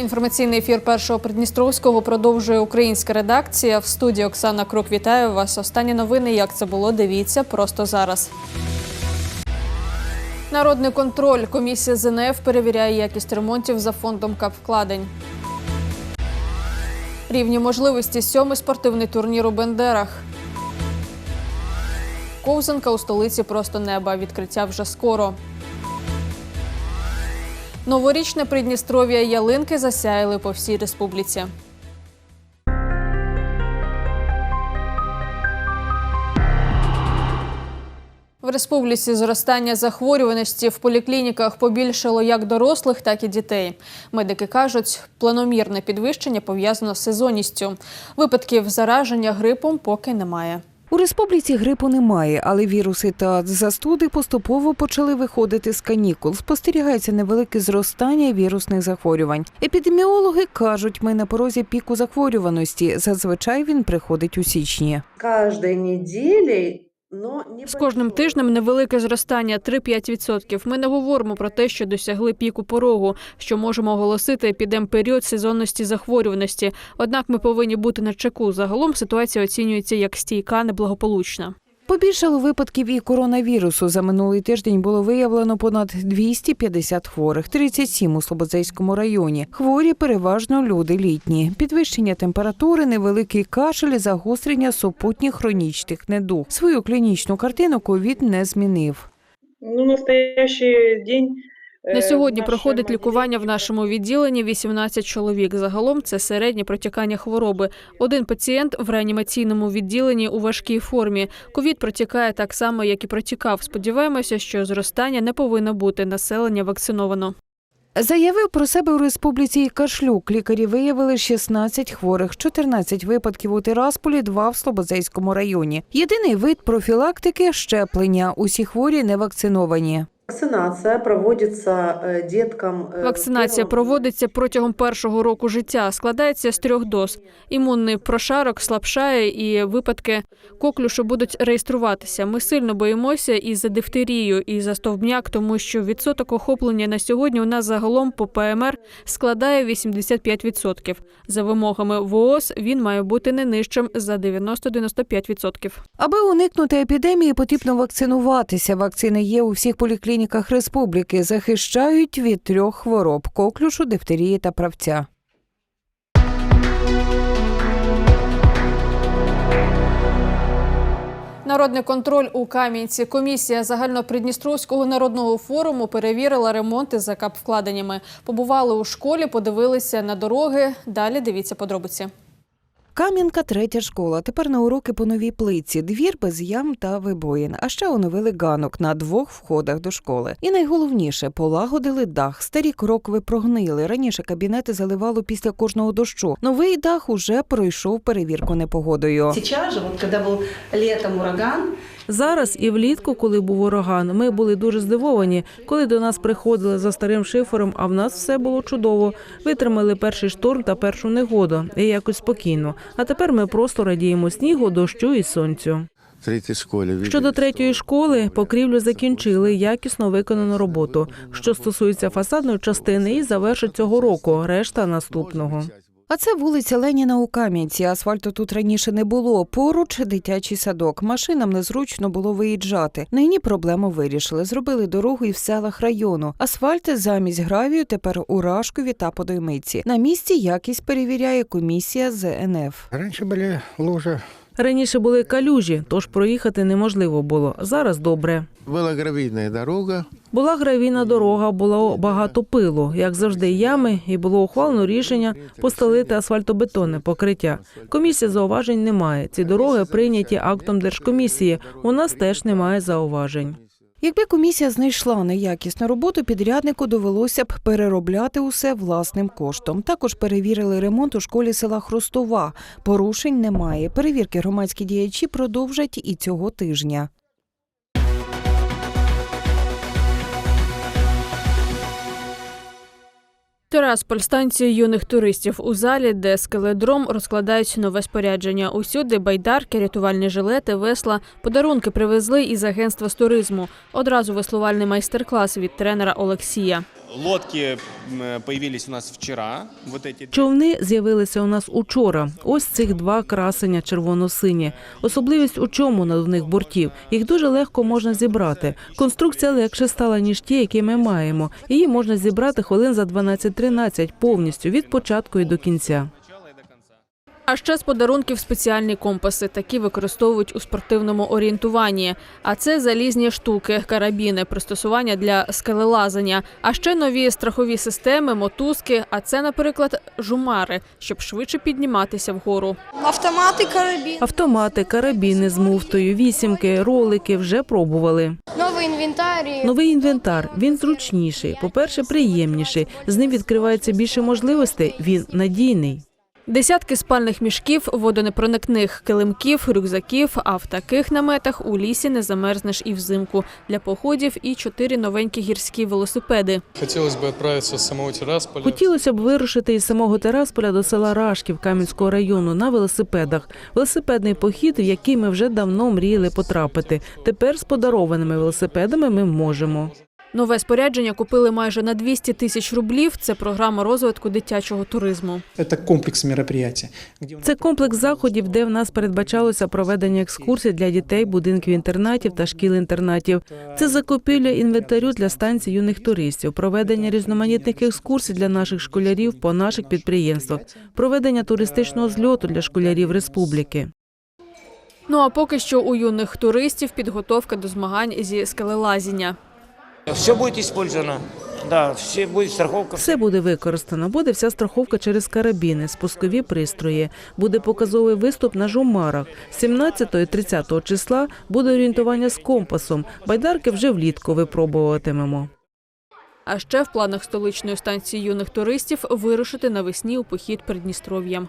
Інформаційний ефір першого Придністровського продовжує українська редакція. В студії Оксана Крук вітаю вас. Останні новини, як це було, дивіться просто зараз. Народний контроль. Комісія ЗНФ перевіряє якість ремонтів за фондом капвкладень. Рівні можливості сьомий спортивний турнір у Бендерах. Ковзанка у столиці просто неба. Відкриття вже скоро. Новорічне Придністров'я ялинки засяяли по всій республіці. В республіці зростання захворюваності в поліклініках побільшало як дорослих, так і дітей. Медики кажуть, планомірне підвищення пов'язано з сезонністю. Випадків зараження грипом поки немає. У республіці грипу немає, але віруси та застуди поступово почали виходити з канікул. Спостерігається невелике зростання вірусних захворювань. Епідеміологи кажуть, ми на порозі піку захворюваності. Зазвичай він приходить у січні. Кожної неделей, но не З кожним тижнем невелике зростання 3-5%. Ми не говоримо про те, що досягли піку порогу, що можемо оголосити епідемперіод сезонності захворюваності. Однак ми повинні бути на чеку. Загалом ситуація оцінюється як стійка, неблагополучна. Побільшало випадків і коронавірусу. За минулий тиждень було виявлено понад 250 хворих, 37 у Слободзейському районі. Хворі переважно люди літні. Підвищення температури, невеликий кашель, загострення супутніх хронічних недуг. Свою клінічну картину ковід не змінив. Ну, настоящий день На сьогодні проходить лікування в нашому відділенні 18 чоловік. Загалом це середнє протікання хвороби. Один пацієнт в реанімаційному відділенні у важкій формі. Ковід протікає так само, як і протікав. Сподіваємося, що зростання не повинно бути. Населення вакциновано. Заявив про себе у республіці Кашлюк. Лікарі виявили 16 хворих, 14 випадків у Тирасполі, 2 в Слободзейському районі. Єдиний вид профілактики щеплення. Усі хворі не вакциновані. Вакцинация проводится э, деткам. э, Вакцинація первым- проводиться протягом першого року життя. Складається з трьох доз. Імунний прошарок слабшає, і випадки коклюшу будуть реєструватися. Ми сильно боїмося і за дифтерію, і за стовбняк, тому що відсоток охоплення на сьогодні у нас загалом по ПМР складає 85%. За вимогами ВООЗ він має бути не нижчим за 90-95%. Аби уникнути епідемії, потрібно вакцинуватися. Вакцини є у всіх поліклініках республіки. Захищають від трьох хвороб: коклюшу, дифтерії та правця. Народний контроль у Кам'янці. Комісія загальнопридністровського народного форуму перевірила ремонти за капвкладеннями. Побували у школі, подивилися на дороги. Далі дивіться подробиці. Кам'янка третя школа. Тепер на уроки по новій плиці. Двір без ям та вибоїн. А ще оновили ганок на двох входах до школи. І найголовніше полагодили дах. Старі крокви прогнили. Раніше кабінети заливало після кожного дощу. Новий дах уже пройшов перевірку непогодою. Зараз же, був когда был летом ураган, Зараз і влітку, коли був ураган, ми були дуже здивовані, коли до нас приходили за старим шифером, а в нас все було чудово. Витримали перший шторм та першу негоду і якось спокійно. А тепер ми просто радіємо снігу, дощу і сонцю. Щодо третьої школи, покрівлю закінчили якісно виконану роботу. Що стосується фасадної частини, і завершить цього року, решта наступного. А це вулиця Леніна у Кам'янці. Асфальту тут раніше не було. Поруч дитячий садок. Машинам незручно було виїжджати. Нині проблему вирішили. Зробили дорогу і в селах району. Асфальт замість гравію тепер у Рашкові та Подоймиці. На місці якість перевіряє комісія ЗНФ. Раніше були лужи. Раніше були калюжі, тож проїхати неможливо було. Зараз добре. Була гравійна дорога. Була гравійна дорога, було багато пилу, як завжди, ями, і було ухвалено рішення постелити асфальтобетонне покриття. Комісія зауважень немає. Ці дороги прийняті актом держкомісії. У нас теж немає зауважень. Якби комісія знайшла неякісну роботу, підряднику довелося б переробляти усе власним коштом. Також перевірили ремонт у школі села Хрустова. Порушень немає. Перевірки громадські діячі продовжать і цього тижня. Тирасполь станція юних туристів у залі, де скеледром розкладають нове спорядження. Усюди байдарки, рятувальні жилети, весла, подарунки привезли із агентства з туризму. Одразу веслувальний майстер-клас від тренера Олексія. Лодки появились у нас вчера. Вот эти Човни з'явилися у нас учора. Ось цих два красення червоно-сині. Особливість у чому надувних бортів. Їх дуже легко можна зібрати. Конструкція легше стала ніж ті, які ми маємо. Її можна зібрати хвилин за 12-13 повністю від початку і до кінця. А ще з подарунків спеціальні компаси. Такі використовують у спортивному орієнтуванні. А це залізні штуки, карабіни, пристосування для скелелазання. А ще нові страхові системи, мотузки. А це, наприклад, жумари, щоб швидше підніматися вгору. Автомати, карабін, Автомати, карабіни з муфтою, вісімки, ролики вже пробували. новий інвентар. Новий інвентар він зручніший. По-перше, приємніший. З ним відкривається більше можливостей. Він надійний. Десятки спальних мішків, водонепроникних килимків, рюкзаків. А в таких наметах у лісі не замерзнеш і взимку. Для походів і чотири новенькі гірські велосипеди. Хотелось бы отправиться с самого Тирасполя. Хотілося б вирушити із самого Терасполя до села Рашків Кам'янського району на велосипедах. Велосипедний похід, в який ми вже давно мріяли потрапити. Тепер з подарованими велосипедами ми можемо. Нове спорядження купили майже на 200 тисяч рублів. Це програма розвитку дитячого туризму. Это комплекс мероприятий. Це комплекс заходів, де в нас передбачалося проведення екскурсій для дітей, будинків інтернатів та шкіл-інтернатів. Це закупівля інвентарю для станцій юних туристів, проведення різноманітних екскурсій для наших школярів по наших підприємствах, проведення туристичного зльоту для школярів республіки. Ну а поки що у юних туристів підготовка до змагань зі скелелазіння. Все будет использовано. Да, все будет страховка. Все буде використано. Буде вся страховка через карабіни, спускові пристрої. Буде показовий виступ на жумарах. 17 і 30 числа буде орієнтування з компасом. Байдарки вже влітку випробуватимемо. А ще в планах столичної станції юних туристів вирушити навесні у похід Придністров'ям.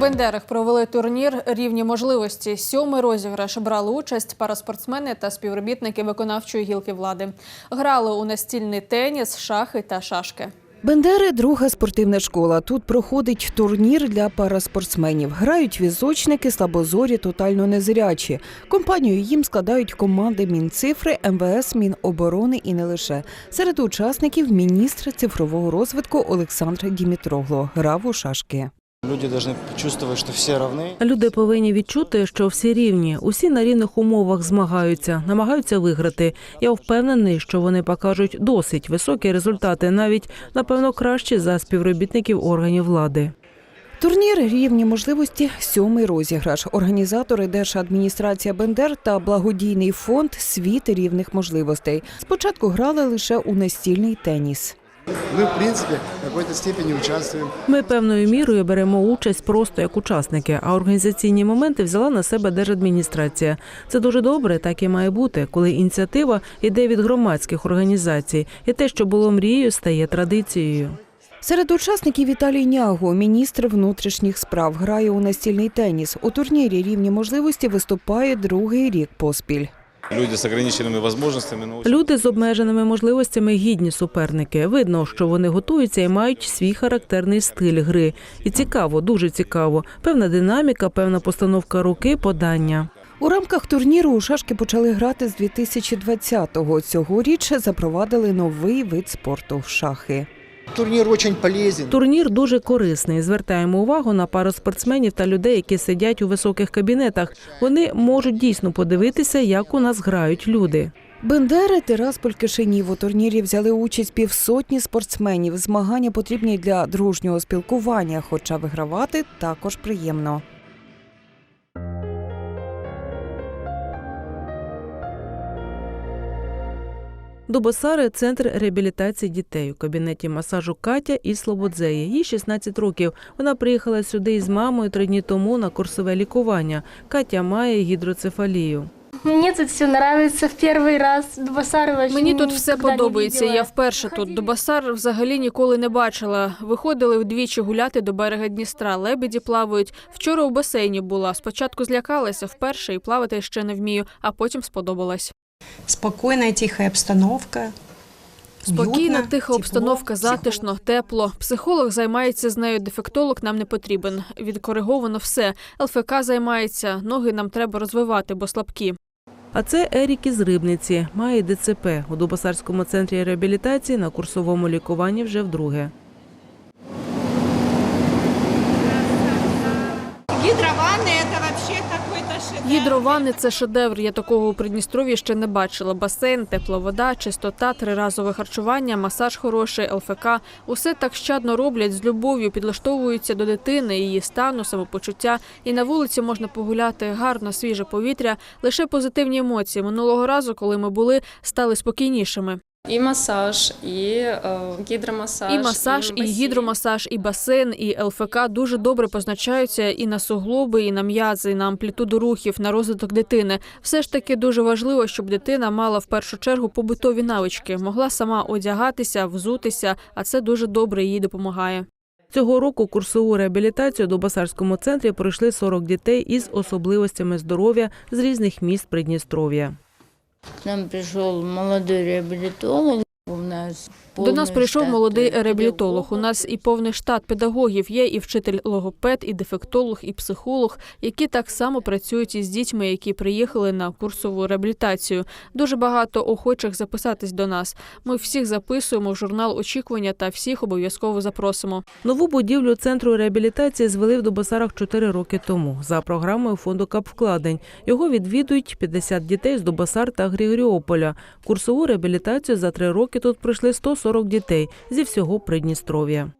Бендерах провели турнір рівні можливості. Сьомий розіграш брали участь параспортсмени та співробітники виконавчої гілки влади. Грали у настільний теніс, шахи та шашки. Бендери друга спортивна школа. Тут проходить турнір для параспортсменів. Грають візочники, слабозорі, тотально незрячі. Компанію їм складають команди Мінцифри, МВС, Міноборони і не лише. Серед учасників міністр цифрового розвитку Олександр Дімітрогло грав у шашки. Люди должны чувствовать, что все равны. Люди повинні відчути, що всі рівні, усі на рівних умовах змагаються, намагаються виграти. Я впевнений, що вони покажуть досить високі результати, навіть напевно кращі за співробітників органів влади. Турнір рівні можливості сьомий розіграш. Організатори Держадміністрація Бендер та благодійний фонд Світ рівних можливостей. Спочатку грали лише у настільний теніс. Мы, в принципе, в какой-то степени участвуем. Ми певною мірою беремо участь просто як учасники, а організаційні моменти взяла на себе держадміністрація. Це дуже добре, так і має бути, коли ініціатива йде від громадських організацій, і те, що було мрією, стає традицією. Серед учасників Віталій Няго, міністр внутрішніх справ, грає у настільний теніс. У турнірі рівні можливості виступає другий рік поспіль. Люди с ограниченными возможностями. но Люди з обмеженими можливостями гідні суперники. Видно, що вони готуються і мають свій характерний стиль гри. І цікаво, дуже цікаво. Певна динаміка, певна постановка руки, подання. У рамках турніру у шашки почали грати з 2020-го. Цьогоріч запровадили новий вид спорту шахи. Турнир очень полезен. Турнір дуже корисний. Звертаємо увагу на пару спортсменів та людей, які сидять у високих кабінетах. Вони можуть дійсно подивитися, як у нас грають люди. Бендери, Тирасполь, Кишинів у турнірі взяли участь півсотні спортсменів. Змагання потрібні для дружнього спілкування, хоча вигравати також приємно. Дубосари – центр реабілітації дітей. У кабінеті масажу Катя із Слободзеї. Їй 16 років. Вона приїхала сюди із мамою три дні тому на курсове лікування. Катя має гідроцефалію. Мені тут все подобається в перший раз. Дубасари вообще Мені тут все подобається. Я вперше тут. Дубасар взагалі ніколи не бачила. Виходили вдвічі гуляти до берега Дністра. Лебеді плавають. Вчора у басейні була. Спочатку злякалася вперше і плавати ще не вмію, а потім сподобалась. Спокойная, тихая обстановка. Спокійна, тиха обстановка, затишно, тепло. Психолог займається з нею. Дефектолог нам не потрібен. Відкориговано все. ЛФК займається. Ноги нам треба розвивати, бо слабкі. А це Ерік із Рибниці, має ДЦП у Дубосарському центрі реабілітації на курсовому лікуванні вже вдруге. Гидрованны это вообще какой-то шедевр. Гідровани це шедевр. Я такого у Придністров'ї ще не бачила. Басейн, тепла вода, чистота, триразове харчування, масаж хороший, ЛФК. Усе так щадно роблять з любов'ю, підлаштовуються до дитини, її стану, самопочуття. І на вулиці можна погуляти гарно, свіже повітря, лише позитивні емоції. Минулого разу, коли ми були, стали спокійнішими. І масаж, і е, гідромасаж. І масаж, і гідромасаж, і басейн, і ЛФК дуже добре позначаються і на суглоби, і на м'язи, і на амплітуду рухів, на розвиток дитини. Все ж таки дуже важливо, щоб дитина мала в першу чергу побутові навички, могла сама одягатися, взутися, а це дуже добре їй допомагає. Цього року курсову реабілітацію до Басарському центрі пройшли 40 дітей із особливостями здоров'я з різних міст Придністров'я. Нам прийшов молодий реабілітолог. У нас До нас прийшов молодий реабілітолог. У нас і повний штат педагогів є, і вчитель логопед, і дефектолог, і психолог, які так само працюють із дітьми, які приїхали на курсову реабілітацію. Дуже багато охочих записатись до нас. Ми всіх записуємо в журнал очікування та всіх обов'язково запросимо. Нову будівлю центру реабілітації звели в Дубосарах 4 роки тому за програмою фонду капвкладень. Його відвідують 50 дітей з Дубосар та Григоріополя. Курсову реабілітацію за три роки тут пройшли 140 дітей зі всього Придністров'я.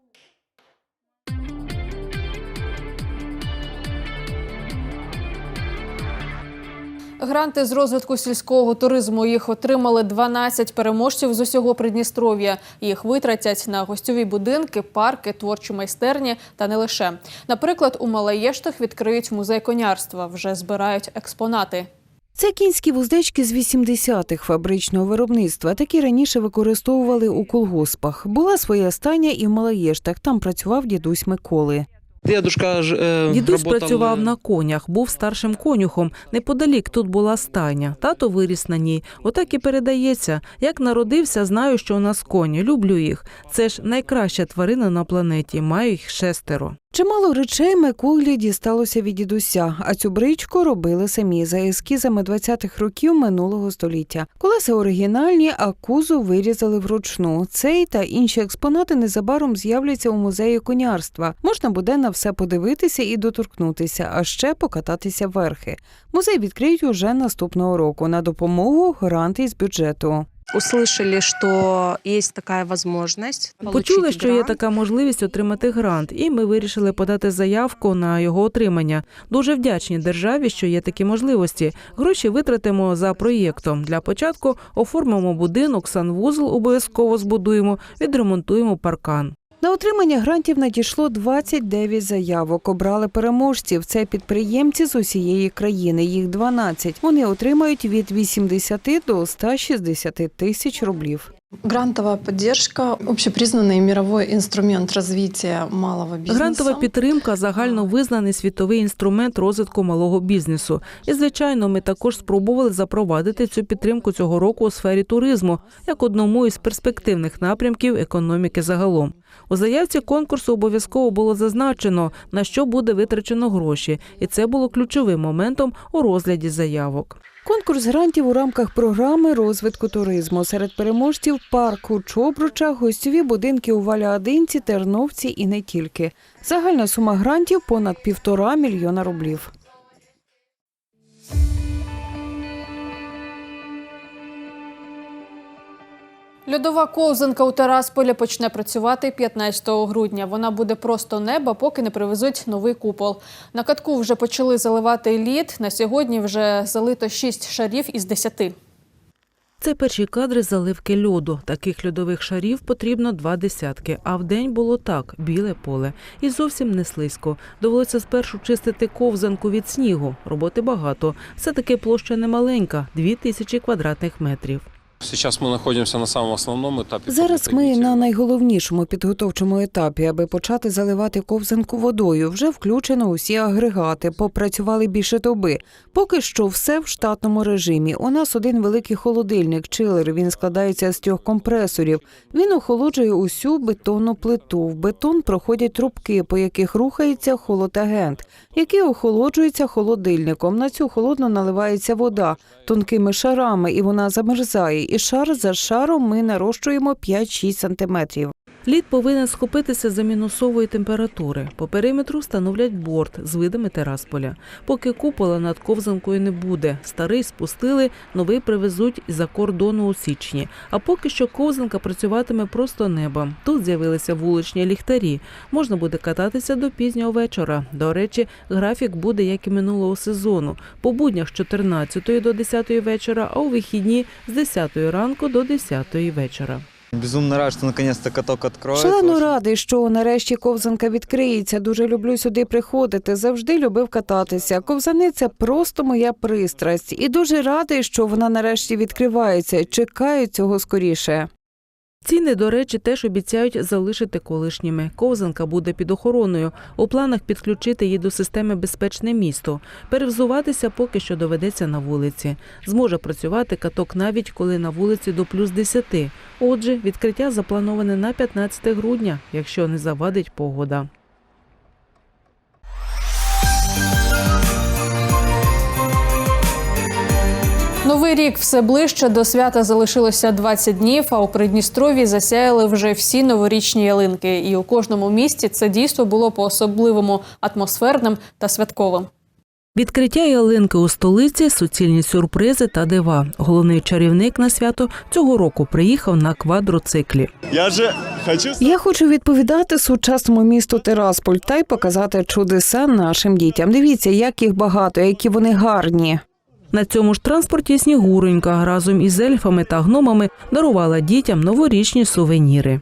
Гранти з розвитку сільського туризму їх отримали 12 переможців з усього Придністров'я. Їх витратять на гостьові будинки, парки, творчі майстерні та не лише. Наприклад, у Малаєштах відкриють музей конярства. Вже збирають експонати. Це кінські вуздечки з 80-х фабричного виробництва. Такі раніше використовували у колгоспах. Була своя стання і в Малаєштах. Там працював дідусь Миколи. Дедушка ж, э, Дідусь работал, працював на конях, був старшим конюхом. Неподалік тут була стайня. Тато виріс на ній. Отак і передається. Як народився, знаю, що у нас коні. Люблю їх. Це ж найкраща тварина на планеті. Маю їх шестеро. Чимало речей Миколі дісталося від дідуся, а цю бричку робили самі за ескізами 20-х років минулого століття. Колеса оригінальні, а кузов вирізали вручну. Цей та інші експонати незабаром з'являться у музеї конярства. Можна буде на все подивитися і доторкнутися, а ще покататися верхи. Музей відкриють уже наступного року на допомогу гранти з бюджету. Услышали, що є така возможность. Почули, що є така можливість отримати грант, і ми вирішили подати заявку на його отримання. Дуже вдячні державі, що є такі можливості. Гроші витратимо за проєктом. Для початку оформимо будинок, санвузол обов'язково збудуємо, відремонтуємо паркан. На отримання грантів надійшло 29 заявок. Обрали переможців. Це підприємці з усієї країни. Їх 12. Вони отримають від 80 до 160 тисяч рублів. Грантовая поддержка – общепризнанный мировой инструмент развития малого бизнеса. Грантова підтримка загально визнаний світовий інструмент розвитку малого бізнесу. І звичайно, ми також спробували запровадити цю підтримку цього року у сфері туризму як одному із перспективних напрямків економіки загалом. У заявці конкурсу обов'язково було зазначено, на що буде витрачено гроші, і це було ключовим моментом у розгляді заявок. Конкурс грантів у рамках програми розвитку туризму. Серед переможців парк у Чобручах, гостьові будинки у Валіадинці, Терновці і не тільки. Загальна сума грантів понад півтора мільйона рублів. Льодова ковзанка у Тарасполі почне працювати 15 грудня. Вона буде просто неба, поки не привезуть новий купол. На катку вже почали заливати лід. На сьогодні вже залито 6 шарів із 10. Це перші кадри заливки льоду. Таких льодових шарів потрібно два десятки. А в день було так: біле поле. І зовсім не слизько. Довелося спершу чистити ковзанку від снігу. Роботи багато. Все таки площа немаленька дві тисячі квадратних метрів. Сейчас мы находимся на самом основном этапе. Зараз ми на найголовнішому підготовчому етапі, аби почати заливати ковзанку водою. Вже включено усі агрегати, попрацювали більше доби. Поки що все в штатному режимі. У нас один великий холодильник, чилер. Він складається з трьох компресорів. Він охолоджує усю бетонну плиту. В бетон проходять трубки, по яких рухається холодагент, який охолоджується холодильником. На цю холодну наливається вода тонкими шарами, і вона замерзає. І шар за шаром ми нарощуємо 5-6 сантиметрів. Лід повинен схопитися за мінусової температури. По периметру встановлять борт з видами терасполя. Поки купола над ковзанкою не буде. Старий спустили, новий привезуть із-за кордону у січні. А поки що ковзанка працюватиме просто небом. Тут з'явилися вуличні ліхтарі. Можна буде кататися до пізнього вечора. До речі, графік буде як і минулого сезону. По буднях з 14 до 10 вечора, а у вихідні з 10 ранку до 10 вечора. Безумно рад, що наконец-то каток откроется. Шалено радий, що нарешті ковзанка відкриється. Дуже люблю сюди приходити. Завжди любив кататися. Ковзани це просто моя пристрасть, і дуже радий, що вона нарешті відкривається. Чекаю цього скоріше. Ціни, до речі, теж обіцяють залишити колишніми. Ковзанка буде під охороною. У планах підключити її до системи Безпечне місто. Перевзуватися поки що доведеться на вулиці. Зможе працювати каток навіть коли на вулиці до плюс 10. Отже, відкриття заплановане на 15 грудня, якщо не завадить погода. Новий рік все ближче до свята залишилося 20 днів. А у Придністрові засяяли вже всі новорічні ялинки. І у кожному місті це дійство було по особливому атмосферним та святковим. Відкриття ялинки у столиці, суцільні сюрпризи та дива. Головний чарівник на свято цього року приїхав на квадроциклі. Я же хочу... Я хочу відповідати сучасному місту Тирасполь та й показати чудеса нашим дітям. Дивіться, як їх багато, які вони гарні. На цьому ж транспорті Снігуронька разом із ельфами та гномами дарувала дітям новорічні сувеніри.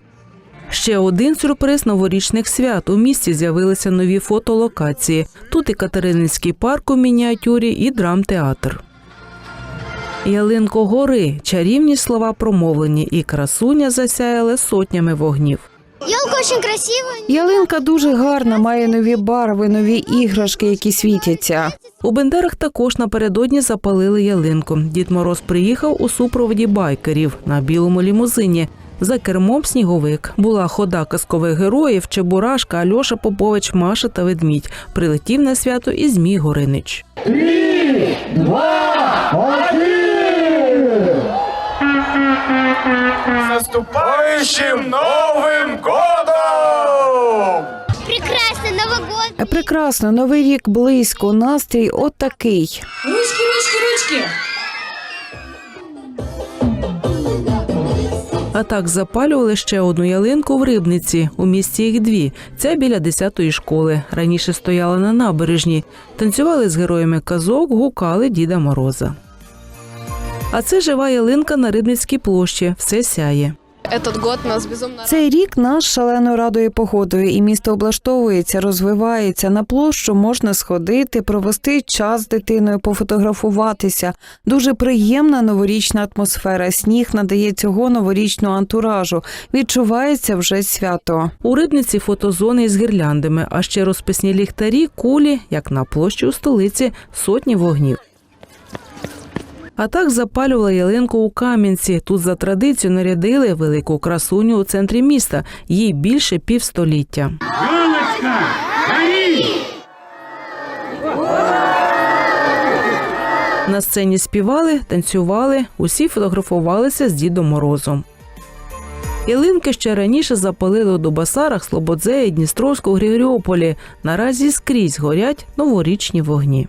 Ще один сюрприз новорічних свят. У місті з'явилися нові фотолокації. Тут і Катерининський парк у мініатюрі, і драмтеатр. Ялинко гори, чарівні слова промовлені, і красуня засяяли сотнями вогнів. Елка очень красивая. Ялинка дуже гарна, має нові барви, нові іграшки, які світяться. У Бендерах також напередодні запалили ялинку. Дід Мороз приїхав у супроводі байкерів на білому лімузині. За кермом сніговик була хода казкових героїв, Чебурашка, Альоша Попович, Маша та Ведмідь. Прилетів на свято і Змій Горинич. Наступающим Новым годом! Прекрасно, Новый год. Прекрасно, новий рік близько, настрій отакий. Ручки, ручки, ручки. А так запалювали ще одну ялинку в Рибниці. У місті їх дві. Ця біля 10-ї школи. Раніше стояла на набережні. Танцювали з героями казок, гукали Діда Мороза. А це жива ялинка на Рибницькій площі. Все сяє. Этот год нас безумно Цей рік нас шалено радує погодою, і місто облаштовується, розвивається. На площу можна сходити, провести час з дитиною, пофотографуватися. Дуже приємна новорічна атмосфера. Сніг надає цього новорічного антуражу. Відчувається вже свято. У Рибниці фотозони із гірляндами, а ще розписні ліхтарі, кулі, як на площі у столиці, сотні вогнів. А так запалювали ялинку у Кам'янці. Тут за традицію нарядили велику красуню у центрі міста. Їй більше півстоліття. На сцені співали, танцювали, усі фотографувалися з Дідом Морозом. Ялинки ще раніше запалили у Дубасарах, Слободзеї, Дністровську, Григоріополі. Наразі скрізь горять новорічні вогні.